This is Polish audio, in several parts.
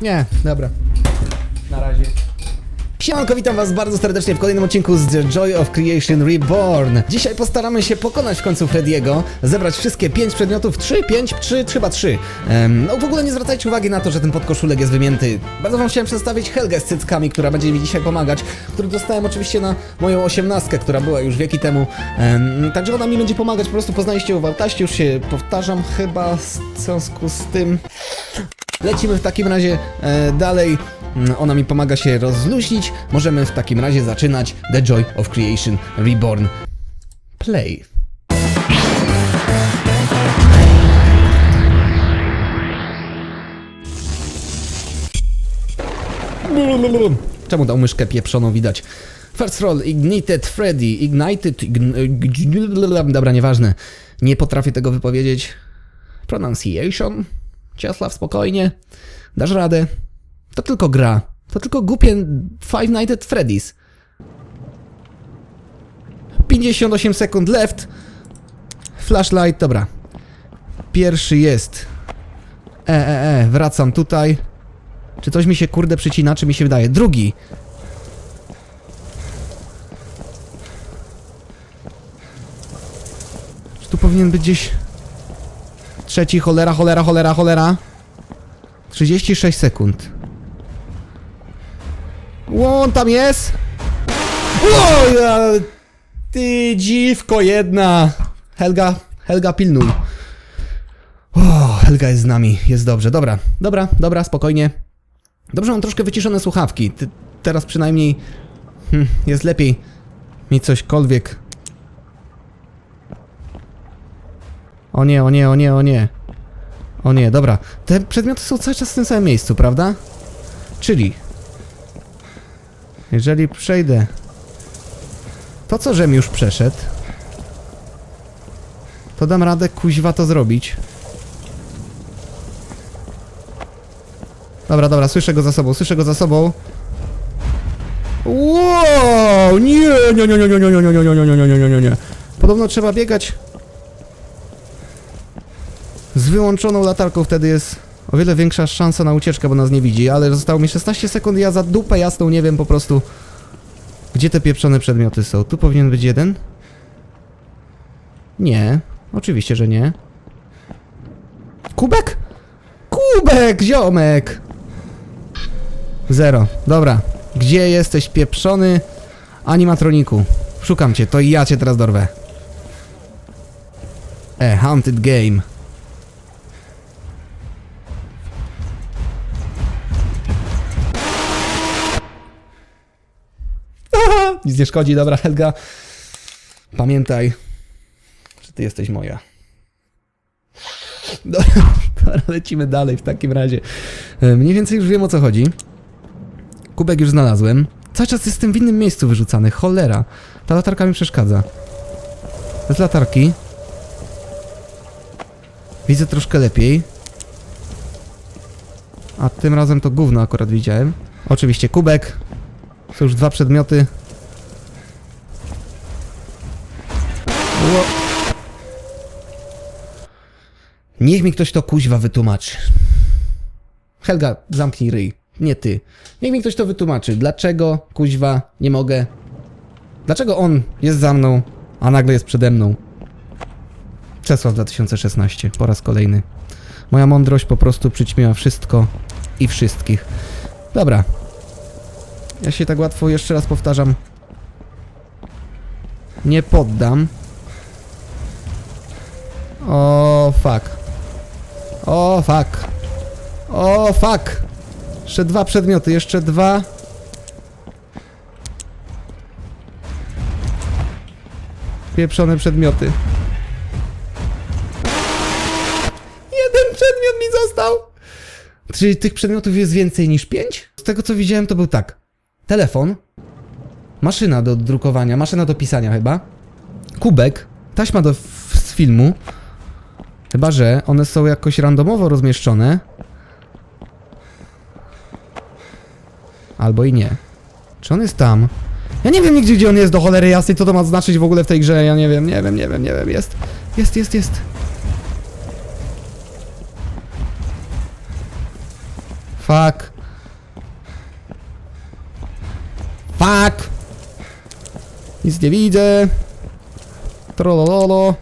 Nie, dobra. Na razie. Siemanko, witam was bardzo serdecznie w kolejnym odcinku z The Joy of Creation Reborn. Dzisiaj postaramy się pokonać w końcu Frediego, zebrać wszystkie 5 przedmiotów, 3, 5, 3, chyba 3. Ehm, no w ogóle nie zwracajcie uwagi na to, że ten podkoszulek jest wymięty. Bardzo wam chciałem przedstawić Helgę z cyckami, która będzie mi dzisiaj pomagać, który dostałem oczywiście na moją osiemnastkę, która była już wieki temu. Ehm, także ona mi będzie pomagać, po prostu poznaliście ją w Altaście, już się powtarzam chyba w związku z tym... Lecimy w takim razie e, dalej. Mm, Ona mi pomaga się rozluźnić. Możemy w takim razie zaczynać The Joy of Creation Reborn. Play. Czemu tą myszkę pieprzoną widać? First roll, Ignited Freddy, Ignited, ign... Dobra, nieważne. Nie potrafię tego wypowiedzieć. Pronunciation? Ciaslaw, spokojnie. Dasz radę. To tylko gra. To tylko głupie Five Nights at Freddy's. 58 sekund left. Flashlight, dobra. Pierwszy jest. E, e, e, wracam tutaj. Czy coś mi się kurde przycina, czy mi się wydaje? Drugi. Czy tu powinien być gdzieś... Trzeci, cholera, cholera, cholera, cholera. 36 sekund. Ło, on tam jest! O, ja... Ty dziwko jedna! Helga, Helga pilnuj. O, Helga jest z nami, jest dobrze. Dobra, dobra, dobra, spokojnie. Dobrze, mam troszkę wyciszone słuchawki. Ty, teraz przynajmniej hm, jest lepiej mieć cośkolwiek. O nie, o nie, o nie, o nie. O nie, dobra. Te przedmioty są cały czas w tym samym miejscu, prawda? Czyli... Jeżeli przejdę... To co, żem już przeszedł... To dam radę kuźwa to zrobić. Dobra, dobra, słyszę go za sobą, słyszę go za sobą. Wow! Nie, nie, nie, nie, nie, nie, nie, nie, nie, nie, nie, nie, nie, nie, nie, nie. Podobno trzeba biegać z wyłączoną latarką, wtedy jest o wiele większa szansa na ucieczkę, bo nas nie widzi, ale zostało mi 16 sekund ja za dupę jasną nie wiem po prostu gdzie te pieprzone przedmioty są. Tu powinien być jeden? Nie, oczywiście, że nie. Kubek? Kubek, ziomek! Zero, dobra. Gdzie jesteś, pieprzony animatroniku? Szukam cię, to i ja cię teraz dorwę. E, Haunted Game. Nic nie szkodzi, dobra Helga. Pamiętaj, że ty jesteś moja. Dobra, dobra, lecimy dalej w takim razie. E, Mniej więcej już wiem o co chodzi. Kubek już znalazłem. Cały czas jestem w innym miejscu wyrzucany, cholera. Ta latarka mi przeszkadza. Bez latarki. Widzę troszkę lepiej. A tym razem to gówno akurat widziałem. Oczywiście kubek. Są już dwa przedmioty. Niech mi ktoś to kuźwa wytłumaczy. Helga, zamknij ryj. Nie ty. Niech mi ktoś to wytłumaczy. Dlaczego kuźwa nie mogę? Dlaczego on jest za mną, a nagle jest przede mną? Czesław 2016, po raz kolejny. Moja mądrość po prostu przyćmiła wszystko i wszystkich. Dobra. Ja się tak łatwo jeszcze raz powtarzam. Nie poddam. O fuck. O fuck. O fuck. Jeszcze dwa przedmioty, jeszcze dwa. Pieprzone przedmioty. Jeden przedmiot mi został. Czyli tych przedmiotów jest więcej niż pięć? Z tego co widziałem to był tak. Telefon. Maszyna do drukowania, maszyna do pisania chyba. Kubek. Taśma do z filmu. Chyba, że one są jakoś randomowo rozmieszczone. Albo i nie. Czy on jest tam? Ja nie wiem nigdzie, gdzie on jest do cholery jasnej, co to ma znaczyć w ogóle w tej grze, ja nie wiem, nie wiem, nie wiem, nie wiem, jest. Jest, jest, jest. Fuck. Fuck. Nic nie widzę. Trolololo.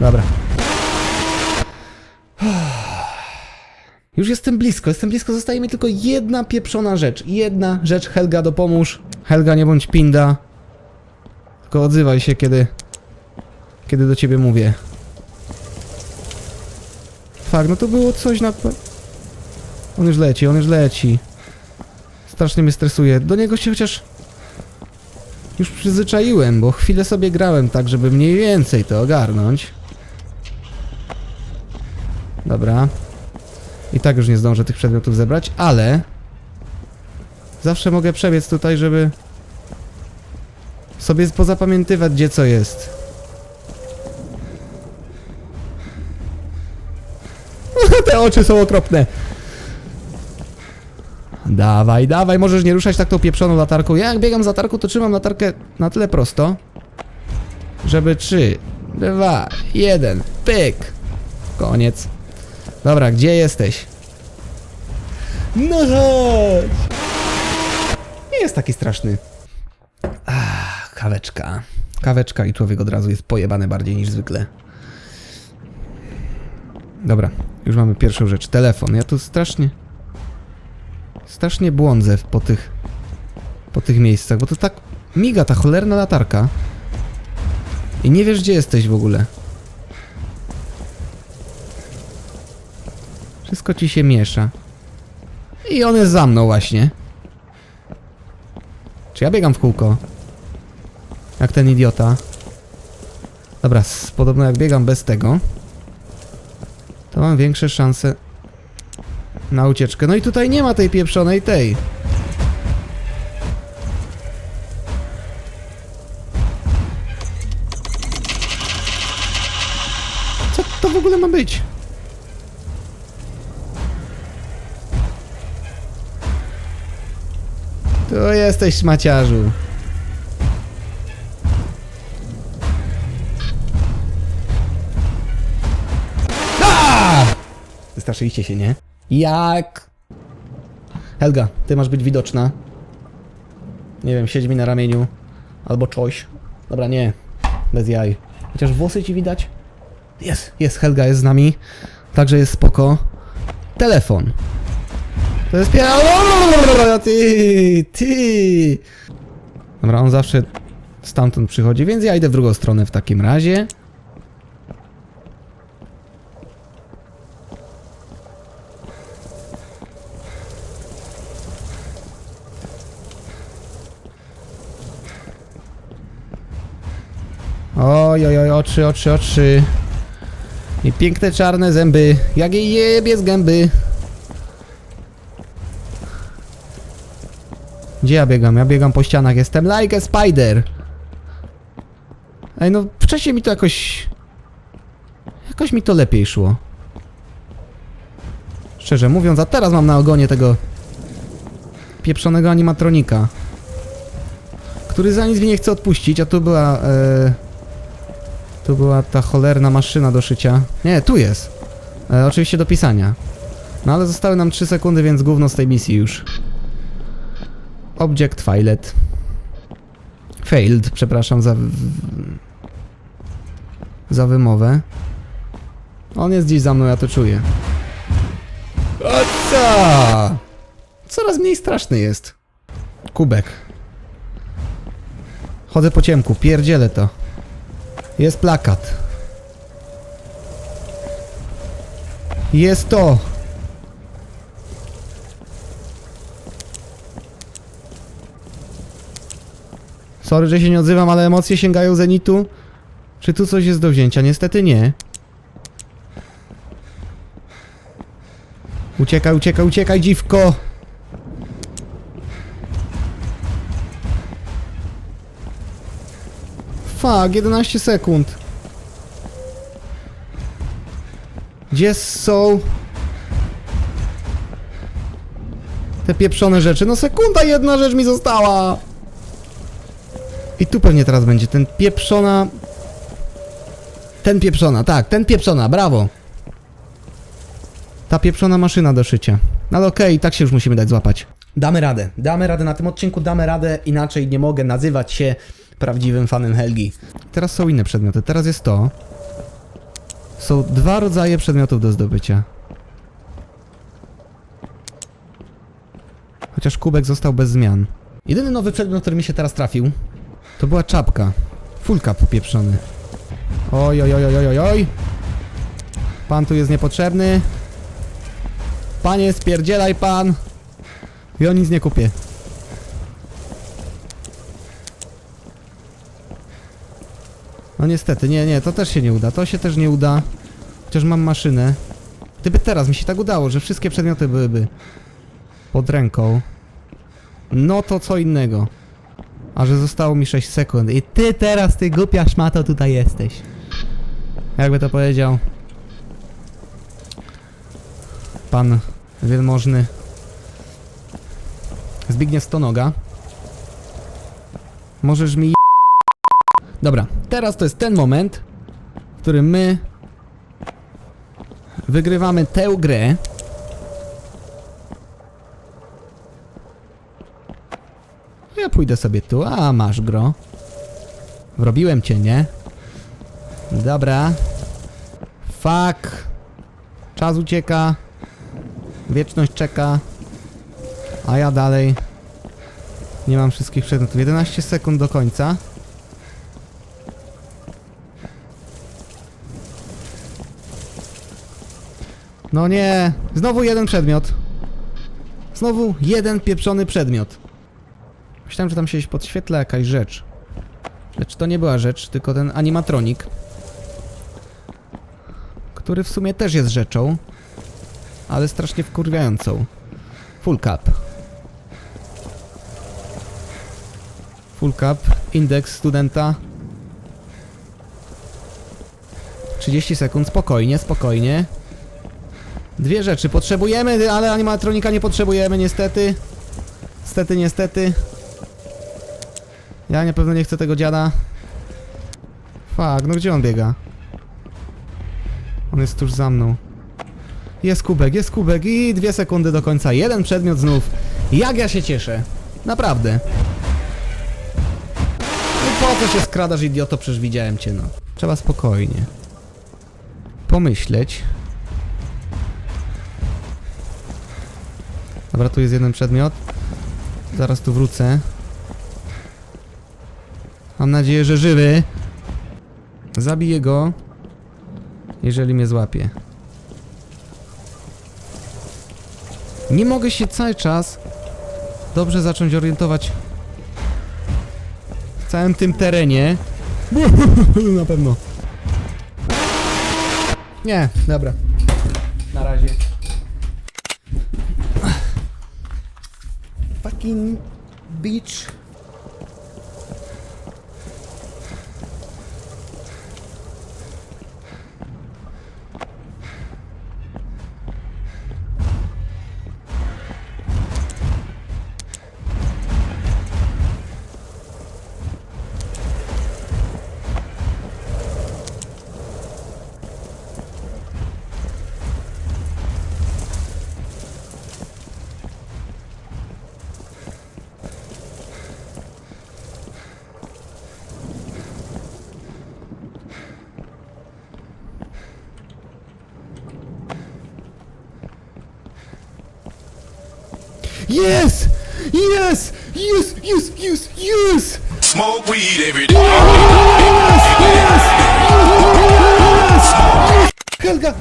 Dobra. Już jestem blisko, jestem blisko, zostaje mi tylko jedna pieprzona rzecz. Jedna rzecz, Helga, dopomóż. Helga, nie bądź pinda. Tylko odzywaj się, kiedy... Kiedy do ciebie mówię. Fak, no to było coś na... On już leci, on już leci. Strasznie mnie stresuje. Do niego się chociaż... Już przyzwyczaiłem, bo chwilę sobie grałem tak, żeby mniej więcej to ogarnąć. Dobra. I tak już nie zdążę tych przedmiotów zebrać, ale... Zawsze mogę przebiec tutaj, żeby... Sobie pozapamiętywać, gdzie co jest. Te oczy są okropne. Dawaj, dawaj, możesz nie ruszać tak tą pieprzoną latarką. Ja jak biegam z latarką, to trzymam latarkę na tyle prosto, żeby 3, 2, 1, pyk. Koniec. Dobra, gdzie jesteś? No chodź! Nie jest taki straszny. Ach, kaweczka. Kaweczka i człowiek od razu jest pojebany bardziej niż zwykle. Dobra, już mamy pierwszą rzecz. Telefon. Ja tu strasznie... Strasznie błądzę po tych... Po tych miejscach, bo to tak miga ta cholerna latarka. I nie wiesz, gdzie jesteś w ogóle. Wszystko ci się miesza. I on jest za mną właśnie. Czy ja biegam w kółko? Jak ten idiota. Dobra, podobno jak biegam bez tego, to mam większe szanse na ucieczkę. No i tutaj nie ma tej pieprzonej tej. Jesteś szmaciarzu. Wystraszyliście się, nie? Jak? Helga, ty masz być widoczna. Nie wiem, siedź mi na ramieniu. Albo coś. Dobra, nie. Bez jaj. Chociaż włosy ci widać? Jest, jest, Helga jest z nami. Także jest spoko. Telefon. To jest pie... O, Ty, ty. Dobra, on zawsze stamtąd przychodzi, więc ja idę w drugą stronę w takim razie. Oj, oj, oj, oczy, oczy, oczy. I piękne czarne zęby. Jak jej jebie z gęby. Gdzie ja biegam? Ja biegam po ścianach. Jestem like a spider. Ej, no wcześniej mi to jakoś... Jakoś mi to lepiej szło. Szczerze mówiąc, a teraz mam na ogonie tego... Pieprzonego animatronika. Który za nic mi nie chce odpuścić, a tu była... E... Tu była ta cholerna maszyna do szycia. Nie, tu jest. E, oczywiście do pisania. No ale zostały nam 3 sekundy, więc gówno z tej misji już. Object Filet. Failed, przepraszam za... za wymowę. On jest gdzieś za mną, ja to czuję. O co? Coraz mniej straszny jest. Kubek. Chodzę po ciemku, pierdzielę to. Jest plakat. Jest to. Sorry, że się nie odzywam, ale emocje sięgają zenitu. Czy tu coś jest do wzięcia? Niestety nie. Uciekaj, uciekaj, uciekaj, dziwko! Fuck, 11 sekund. Gdzie są te pieprzone rzeczy? No sekunda jedna rzecz mi została. I tu pewnie teraz będzie ten pieprzona... Ten pieprzona, tak, ten pieprzona, brawo. Ta pieprzona maszyna do szycia. No ale okej, tak się już musimy dać złapać. Damy radę, damy radę na tym odcinku, damy radę, inaczej nie mogę nazywać się prawdziwym fanem Helgi. Teraz są inne przedmioty, teraz jest to. Są dwa rodzaje przedmiotów do zdobycia. Chociaż kubek został bez zmian. Jedyny nowy przedmiot, który mi się teraz trafił, to była czapka. Fulka popieprzony. Oj, oj, oj, oj, oj, oj. Pan tu jest niepotrzebny. Panie, spierdzielaj pan. Ja nic nie kupię. No niestety, nie, nie, to też się nie uda. To się też nie uda. Chociaż mam maszynę. Gdyby teraz mi się tak udało, że wszystkie przedmioty byłyby pod ręką, no to co innego. A że zostało mi 6 sekund i ty teraz, ty głupia szmato tutaj jesteś. Jakby to powiedział pan wielmożny Zbigniew Stonoga. Możesz mi Dobra, teraz to jest ten moment, w którym my wygrywamy tę grę. Pójdę sobie tu, a masz gro. Wrobiłem cię, nie? Dobra. Fuck. Czas ucieka. Wieczność czeka. A ja dalej. Nie mam wszystkich przedmiotów. 11 sekund do końca. No nie. Znowu jeden przedmiot. Znowu jeden pieprzony przedmiot. Myślałem, że tam się podświetla jakaś rzecz. Lecz to nie była rzecz, tylko ten animatronik. Który w sumie też jest rzeczą. Ale strasznie wkurwiającą. Full cap. Full cap. Indeks studenta. 30 sekund. Spokojnie, spokojnie. Dwie rzeczy. Potrzebujemy, ale animatronika nie potrzebujemy niestety. Niestety, niestety. Ja na pewno nie chcę tego dziada. Fuck, no gdzie on biega? On jest tuż za mną. Jest kubek, jest kubek i dwie sekundy do końca. Jeden przedmiot znów. Jak ja się cieszę. Naprawdę. No po co się skradasz, idioto? Przecież widziałem cię, no. Trzeba spokojnie. Pomyśleć. Dobra, tu jest jeden przedmiot. Zaraz tu wrócę. Mam nadzieję, że żywy. Zabiję go. Jeżeli mnie złapie. Nie mogę się cały czas dobrze zacząć orientować w całym tym terenie. Na pewno. Nie, dobra. Na razie. Fucking beach. Yes! Yes! Yes! Yes! Yes! Yes! Smoke weed every day. Helga!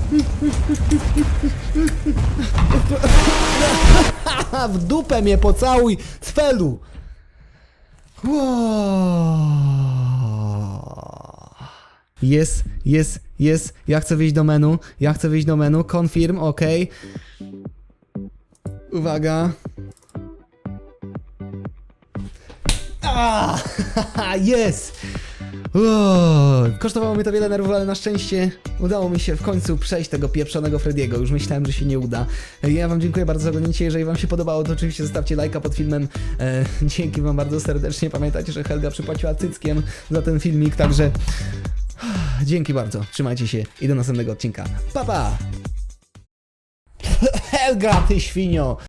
w dupę mnie pocałuj, Cfelu! Jest, jest, jest. Ja chcę wyjść do menu. Ja chcę wyjść do menu. Confirm, ok. Uwaga. jest! Kosztowało mnie to wiele nerwów, ale na szczęście udało mi się w końcu przejść tego pieprzonego Frediego. Już myślałem, że się nie uda. Ja wam dziękuję bardzo za oglądanie. Jeżeli wam się podobało, to oczywiście zostawcie lajka pod filmem. E, dzięki wam bardzo serdecznie. Pamiętajcie, że Helga przypłaciła cyckiem za ten filmik, także dzięki bardzo. Trzymajcie się i do następnego odcinka. Pa, pa! Helga, ty świnio!